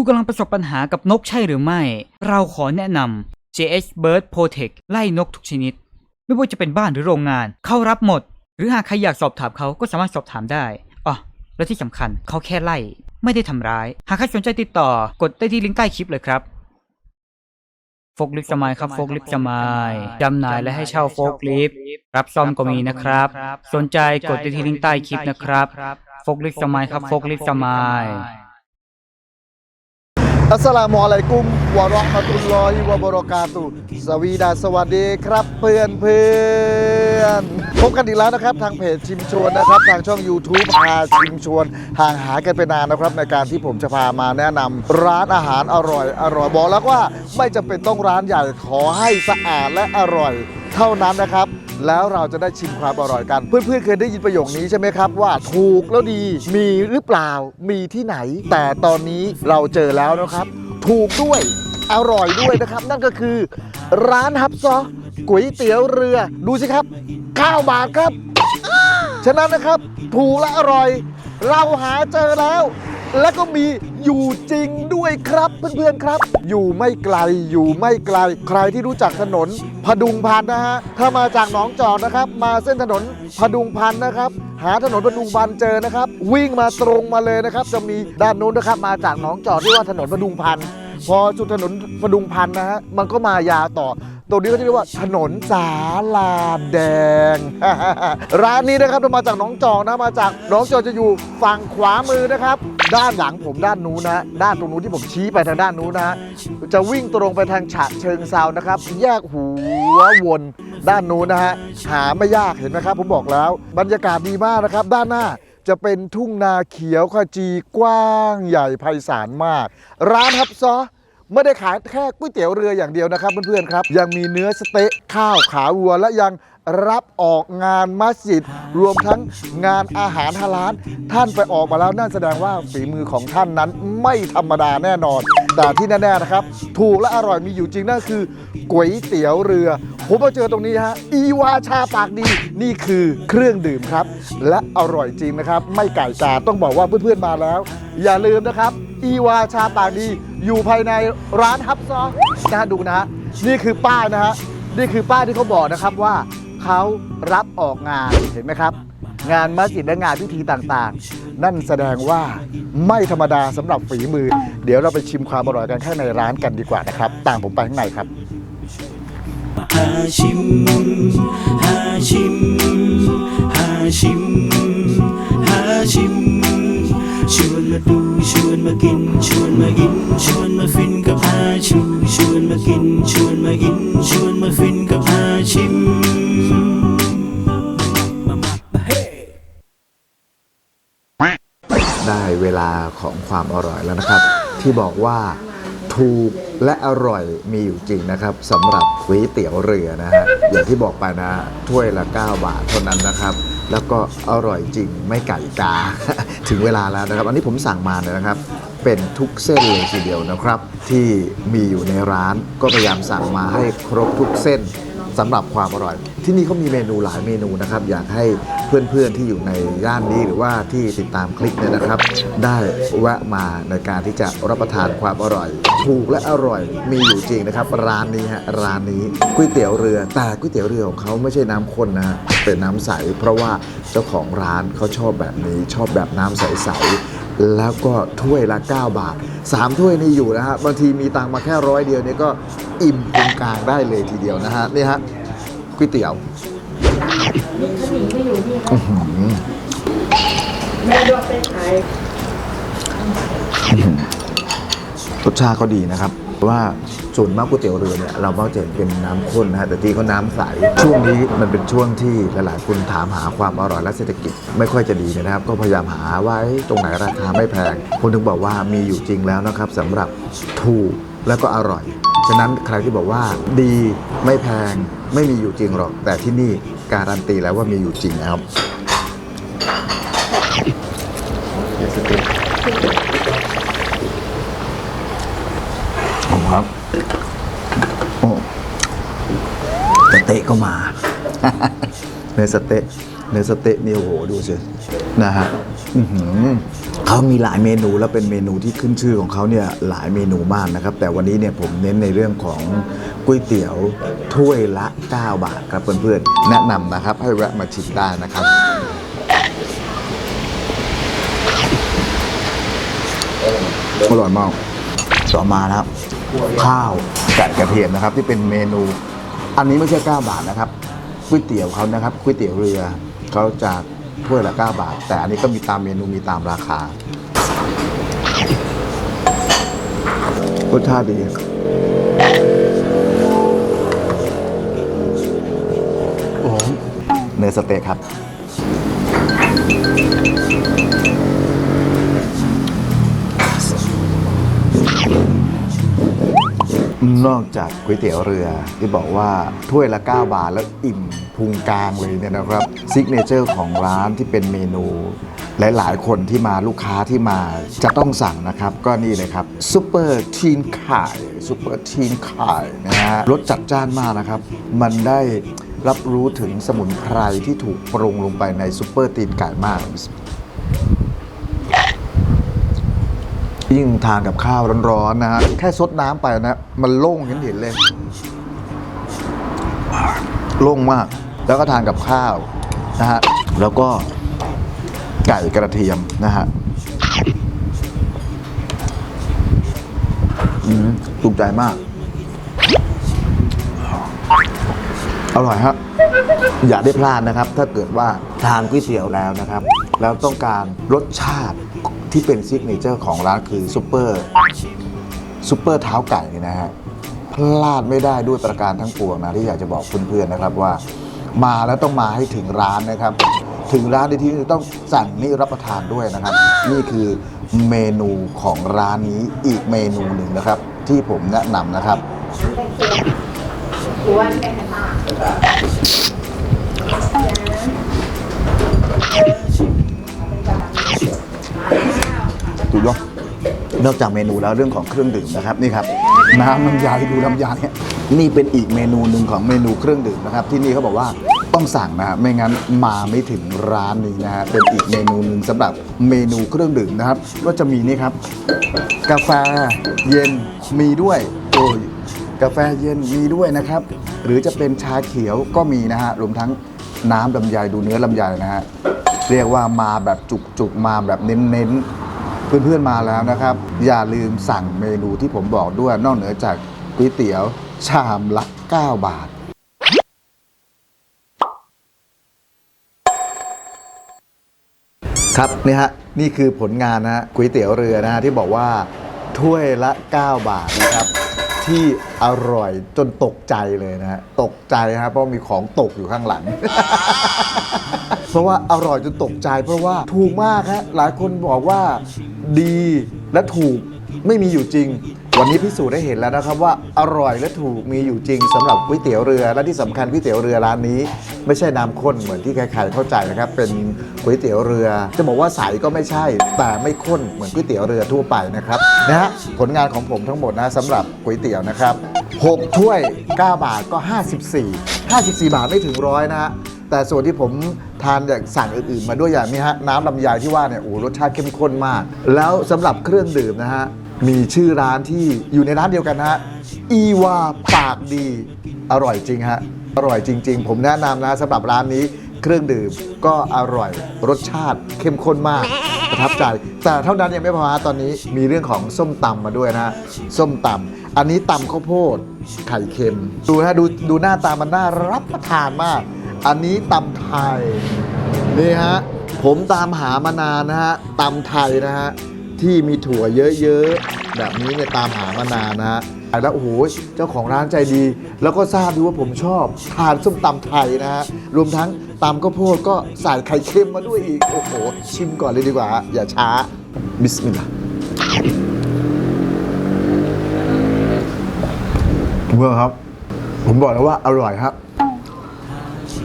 คุณกำลังประสบปัญหากับนกใช่หรือไม่ เราขอแนะนำ JH Bird Protect ไล่นกทุกชนิด ไม่ว่าจะเป็นบ้านหรือโรงงาน เข้ารับหมด หรือหากใครอยากสอบถามเขาก็สามารถสอบถามได้อ๋อและที่สำคัญเขาแค่ไล่ ไม่ได้ทำร้าย หากใครสนใจติดต่อกดได้ที่ลิงก์ใต้คลิปเลยครับโฟกลิฟต์สมายครับโฟกลิฟต์สมายจำหน่ายและให้เช่าโฟกลิฟต์รับซ่อมก็มีนะครับ สนใจกดได้ที่ลิงก์ใต้คลิปนะครับโฟกลิฟต์สมายครับโฟกลิฟต์สมาย อัสลามุอะลัยกุมวะเราะมะตุลลอฮิวะบะเราะกาตุสวีดาสวัสดีครับเพื่อนเพื่อนพบกันอีกแล้วนะครับ ทางเพจชิมชวนนะครับ ทางช่อง YouTube พาชิมชวน ห่างหายกันไปนานนะครับ ในการที่ผมจะพามาแนะนำร้านอาหารอร่อย อร่อยบอกแล้วว่าไม่จำเป็นต้องร้านใหญ่ขอให้สะอาดและอร่อย เท่านั้นนะครับ แล้วเราจะได้ชิมความอร่อยกัน เพื่อนๆเคยได้ยินประโยคนี้ใช่ไหมครับว่าถูกแล้วดีมีหรือเปล่ามีที่ไหน แต่ตอนนี้เราเจอแล้วนะครับ ถูกด้วยอร่อยด้วยนะครับ นั่นก็คือ ร้านฮับซอก๋วยเตี๋ยวเรือดูสิครับ9บาทครับ ฉะนั้นนะครับ ถูกและอร่อย เราหาเจอแล้ว และก็มีอยู่จริงด้วยครับเพื่อนๆครับ อยู่ไม่ไกลอยู่ไม่ไกล ใครที่รู้จักถนนพดุงพันนะฮะถ้ามาจากหนองจอกนะครับ มาเส้นถนนพดุงพันนะครับหาถนนพดุงพันเจอนะครับ วิ่งมาตรงมาเลยนะครับ จะมีด้านนู้นนะครับ มาจากหนองจอกที่ว่าถนนพดุงพันพอจุดถนนพดุงพันนะฮะมันก็มายาวต่อ ตรงนี้ก็จะเรียกว่าถนนสาลาแดง ร้านนี้นะครับเรามาจากหนองจอกนะมาจากหนองจอกจะอยู่ฝั่งขวามือนะครับ ด้านหลังผมด้านนู้นนะ ด้านตรงนู้นที่ผมชี้ไปทางด้านนู้นนะจะวิ่งตรงไปทางฉะเชิงเซานะครับ แยกหัววนด้านนู้นนะฮะหาไม่ยากเห็นไหมครับ ผมบอกแล้ว บรรยากาศดีมากนะครับ ด้านหน้าจะเป็นทุ่งนาเขียวขจีกว้างใหญ่ไพศาลมาก ร้านฮับซอ ไม่ได้ขายแค่ก๋วยเตี๋ยวเรืออย่างเดียวนะครับเพื่อนๆครับ ยังมีเนื้อสเต๊ะข้าวขาวัว และยังรับออกงานมัสยิด รวมทั้งงานอาหารฮาลาลท่านไปออกมาแล้วนั่นแสดงว่าฝีมือของท่านนั้นไม่ธรรมดาแน่นอน แต่ที่แน่ๆนะครับ ถูกและอร่อยมีอยู่จริงนั่นคือก๋วยเตี๋ยวเรือ ผมมาเจอตรงนี้ฮะอีวาชาปากดีนี่คือเครื่องดื่มครับ และอร่อยจริงนะครับ ไม่ไก่กาต้องบอกว่าเพื่อนๆมาแล้ว อย่าลืมนะครับ อีวาชาปากดี อยู่ภายในร้านฮับซอนะฮะดูนะฮะนี่คือป้ายนะฮะนี่คือป้ายที่เขาบอกนะครับว่าเขารับออกงานเห็นไหมครับ งานมัสยิดและงานพิธีต่างๆ นั่นแสดงว่าไม่ธรรมดาสำหรับฝีมือ เดี๋ยวเราไปชิมความอร่อยกันข้างในร้านกันดีกว่านะครับ ตามผมไปข้างในครับหาชิมหา ชวนมาดูชวนมากิน ชวนมาอิน ชวนมาฟินกับหาชูชวนมากิน ชวนมาอิน ชวนมาฟินกับหาชิมได้เวลาของความอร่อยแล้วนะครับ ที่บอกว่าถูกและอร่อยมีอยู่จริงนะครับสำหรับก๋วยเตี๋ยวเรือนะฮะอย่างที่บอกไปนะถ้วยละ 9 บาทเท่านั้นนะครับ แล้วก็อร่อยจริงไม่ไก่กา ถึงเวลาแล้วนะครับ อันนี้ผมสั่งมาเนี่ยนะครับ เป็นทุกเส้นเลยทีเดียวนะครับ ที่มีอยู่ในร้านก็พยายามสั่งมาให้ครบทุกเส้น สำหรับความอร่อย ที่นี่เขามีเมนูหลายเมนูนะครับ อยากให้เพื่อนๆที่อยู่ในย่านนี้หรือว่าที่ติดตามคลิปเนี่ยนะครับ ได้แวะมาในการที่จะรับประทานความอร่อย ถูกและอร่อยมีอยู่จริงนะครับ ร้านนี้ฮะร้านนี้ก๋วยเตี๋ยวเรือแต่ก๋วยเตี๋ยวเรือของเขาไม่ใช่น้ำข้นนะฮะเป็นน้ำใส เพราะว่าเจ้าของร้านเขาชอบแบบนี้ชอบแบบน้ำใสๆ แล้วก็ถ้วยละ 9 บาท 3 ถ้วยนี่อยู่นะฮะบางทีมีตังมาแค่ร้อยเดียวเนี่ยก็อิ่มตรงกลางได้เลยทีเดียวนะฮะนี่ฮะก๋วยเตี๋ยวรสชาติก็ดีนะครับว่า ส่วนมากก๋วยเตี๋ยวเรือเนี่ยเรามักจะเห็นเป็นน้ำข้นนะฮะแต่ที่เขาน้ำใส ช่วงนี้มันเป็นช่วงที่หลายๆคนถามหาความอร่อยและเศรษฐกิจ ไม่ค่อยจะดีเนยนะครับ ก็พยายามหาไว้ตรงไหนราคาไม่แพงผมถึงบอกว่ามีอยู่จริงแล้วนะครับสำหรับถูกแล้วก็อร่อย ฉะนั้นใครที่บอกว่าดีไม่แพงไม่มีอยู่จริงหรอก แต่ที่นี่การันตีแล้วว่ามีอยู่จริงนะครับครับ ก็มา เนื้อสเต๊ะเนื้อสเต๊ะนี่โอ้โหดูสินะฮะเขามีหลายเมนูแล้วเป็นเมนูที่ขึ้นชื่อของเขาเนี่ยหลายเมนูมากนะครับ แต่วันนี้เนี่ยผมเน้นในเรื่องของก๋วยเตี๋ยวถ้วยละ 9 บาทครับเพื่อนๆแนะนำนะครับ ให้แวะมาชิมได้นะครับอร่อยมากต่อมานะครับ ข้าวไก่กระเทียมนะครับ ที่เป็นเมนู อันนี้ไม่ใช่ 9 บาทนะครับก๋วยเตี๋ยวเขานะครับก๋วยเตี๋ยวเรือเขาจะถ้วยละ 9 บาท แต่อันนี้ก็มีตามเมนูมีตามราคารสชาติดีโอ้โหเนื้อสเต๊กครับ นอกจากก๋วยเตี๋ยวเรือที่บอกว่าถ้วยละ 9 บาทแล้วอิ่มพุงกลางเลยเนี่ยนะครับซิกเนเจอร์ของร้านที่เป็นเมนู หลายๆ คนที่มาลูกค้าที่มาจะต้องสั่งนะครับ ก็นี่เลยครับซูเปอร์ทีนไข่ซูเปอร์ทีนไข่นะฮะรสจัดจ้านมากนะครับ มันได้รับรู้ถึงสมุนไพรที่ถูกปรุงลงไปในซูเปอร์ตีนไก่มาก ยิ่งทานกับข้าวร้อนๆนะฮะแค่ซดน้ำไปนะ มันโล่งเห็นเห็นเลย โล่งมาก แล้วก็ทานกับข้าวนะฮะแล้วก็ไก่กระเทียมนะฮะอืมถูกใจมาก อร่อยครับอย่าได้พลาดนะครับ ถ้าเกิดว่าทานก๋วยเตี๋ยวแล้วนะครับ แล้วต้องการรสชาติ ที่เป็นซิกเนเจอร์ของร้านคือซุปเปอร์ซุปเปอร์เท้าไก่เนี่ยนะฮะพลาดไม่ได้ด้วยประการทั้งปวงนะที่อยากจะบอกเพื่อนๆนะครับว่า มาแล้วต้องมาให้ถึงร้านนะครับ ถึงร้านในที่นี้ต้องสั่งนี่รับประทานด้วยนะครับ นี่คือเมนูของร้านนี้อีกเมนูหนึ่งนะครับ ที่ผมแนะนำนะครับ ดูยอดนอกจากเมนูแล้วเรื่องของเครื่องดื่มนะครับนี่ครับน้ำน้ำยาดูน้ำยาเนี่ยนี่เป็นอีกเมนูหนึ่งของเมนูเครื่องดื่มนะครับ ที่นี่เขาบอกว่าต้องสั่งนะฮะไม่งั้นมาไม่ถึงร้านนี้นะฮะเป็นอีกเมนูหนึ่งสำหรับเมนูเครื่องดื่มนะครับ ก็จะมีนี่ครับ กาแฟเย็นมีด้วยโอ้ยกาแฟเย็นมีด้วยนะครับ หรือจะเป็นชาเขียวก็มีนะฮะรวมทั้งน้ำลำไยดูเนื้อลำไยนะฮะเรียกว่ามาแบบจุกๆมาแบบเน้นๆ เพื่อนๆมาแล้วนะครับ อย่าลืมสั่งเมนูที่ผมบอกด้วยนอกเหนือจากก๋วยเตี๋ยวชามละ 9 บาท ครับนี่ฮะนี่คือผลงานนะฮะก๋วยเตี๋ยวเรือนะฮะที่บอกว่าถ้วยละ 9 บาทนะครับ ที่อร่อยจนตกใจเลยนะฮะตกใจนะครับเพราะมีของตกอยู่ข้างหลัง เพราะว่าอร่อยจนตกใจเพราะว่าถูกมากฮะหลายคนบอกว่า ดีและถูกไม่มีอยู่จริง วันนี้พิสูจน์ได้เห็นแล้วนะครับว่าอร่อยและถูกมีอยู่จริงสำหรับก๋วยเตี๋ยวเรือและที่สำคัญก๋วยเตี๋ยวเรือร้านนี้ ไม่ใช่น้ำข้นเหมือนที่ใครๆเข้าใจนะครับ เป็นก๋วยเตี๋ยวเรือ จะบอกว่าใสก็ไม่ใช่ แต่ไม่ข้นเหมือนก๋วยเตี๋ยวเรือทั่วไปนะครับนะฮะผลงานของผมทั้งหมดนะสำหรับก๋วยเตี๋ยวนะครับ6ถ้วย 9 บาทก็ 54 54 บาทไม่ถึงร้อยนะฮะ แต่ส่วนที่ผมทานจากสั่งอื่นๆ มาด้วยอย่างนี้ฮะน้ำลำไยที่ว่าเนี่ยโอ้รสชาติเข้มข้นมาก แล้วสำหรับเครื่องดื่มนะฮะ มีชื่อร้านที่อยู่ในร้านเดียวกันนะฮะอีวาปากดี อร่อยจริงฮะ อร่อยจริง ๆ ผมแนะนำนะสำหรับร้านนี้เครื่องดื่มก็อร่อยรสชาติเข้มข้นมากประทับใจ แต่เท่านั้นยังไม่พอฮะตอนนี้มีเรื่องของส้มตำมาด้วยนะฮะส้มตำอันนี้ตำข้าวโพดไข่เค็ม ดูนะฮะดูดูหน้าตามันน่ารับประทานมาก อันนี้ตำไทย นี่ฮะ ผมตามหามานานนะฮะตำไทยนะฮะ ที่มีถั่วเยอะๆ แบบนี้เนี่ยตามหามานานนะฮะแล้วโอ้โหเจ้าของร้านใจดี แล้วก็ทราบดูว่าผมชอบทานส้มตำไทยนะฮะ รวมทั้งตำข้าวโพดก็ใส่ไข่เค็มมาด้วยอีก โอ้โห ชิมก่อนเลยดีกว่า อย่าช้า บิสมิลลาห์เมื่อครับ ผมบอกแล้วว่าอร่อยครับ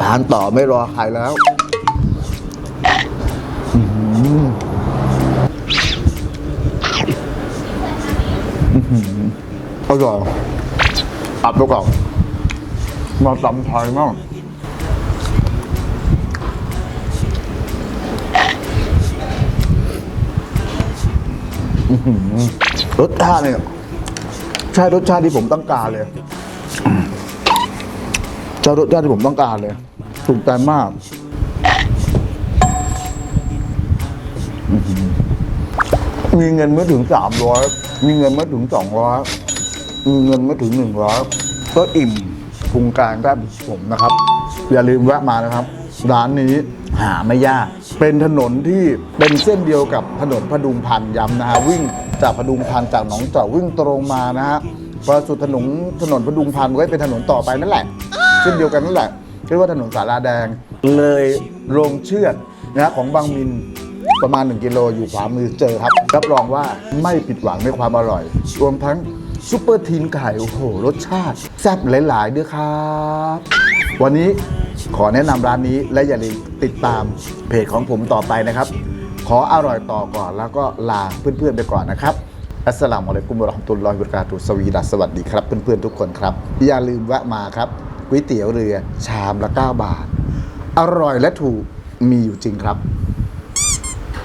ทานต่อไม่รอใครแล้วอร่อยตับดูก่อนมาตำไทยมากรสชาติเนี่ยใช่รสชาติที่ผมต้องการเลย ใช่รสชาติที่ผมต้องการเลย ถูกใจมากมีเงินไม่ถึงสามร้อยมีเงินไม่ถึงสองร้อยมีเงินไม่ถึงหนึ่งร้อยก็อิ่มพุงกลางได้ผมนะครับ อย่าลืมแวะมานะครับ ร้านนี้หาไม่ยาก เป็นถนนที่เป็นเส้นเดียวกับถนนพดุงพันย้ำนะฮะวิ่งจากพดุงพันจากหนองจอกวิ่งตรงมานะฮะพอสุดถนนถนนพดุงพันก็เป็นถนนต่อไปนั่นแหละ เส้นเดียวกันนั่นแหละเรียกว่าถนนสาราแดง เลยโรงเชือดนะฮะของบางมินประมาณ 1 กิโลอยู่ขวามือเจอครับ รับรองว่าไม่ผิดหวังในความอร่อย รวมทั้งซุปเปอร์ทีนไก่โอ้โห รสชาติแซ่บหลาย ๆ ด้วยครับ วันนี้ขอแนะนำร้านนี้และอย่าลืมติดตามเพจของผมต่อไปนะครับ ขออร่อยต่อก่อนแล้วก็ลาเพื่อน ๆ ไปก่อนนะครับอัสสลามุอะลัยกุมวะเราะห์มะตุลลอฮิวะบะเราะกาตุฮ์สวีดัสสวัสดีครับ เพื่อน ๆ ทุกคนครับ อย่าลืมแวะมาครับ ก๋วยเตี๋ยวเรือชามละ 9 บาท อร่อยและถูกมีอยู่จริงครับ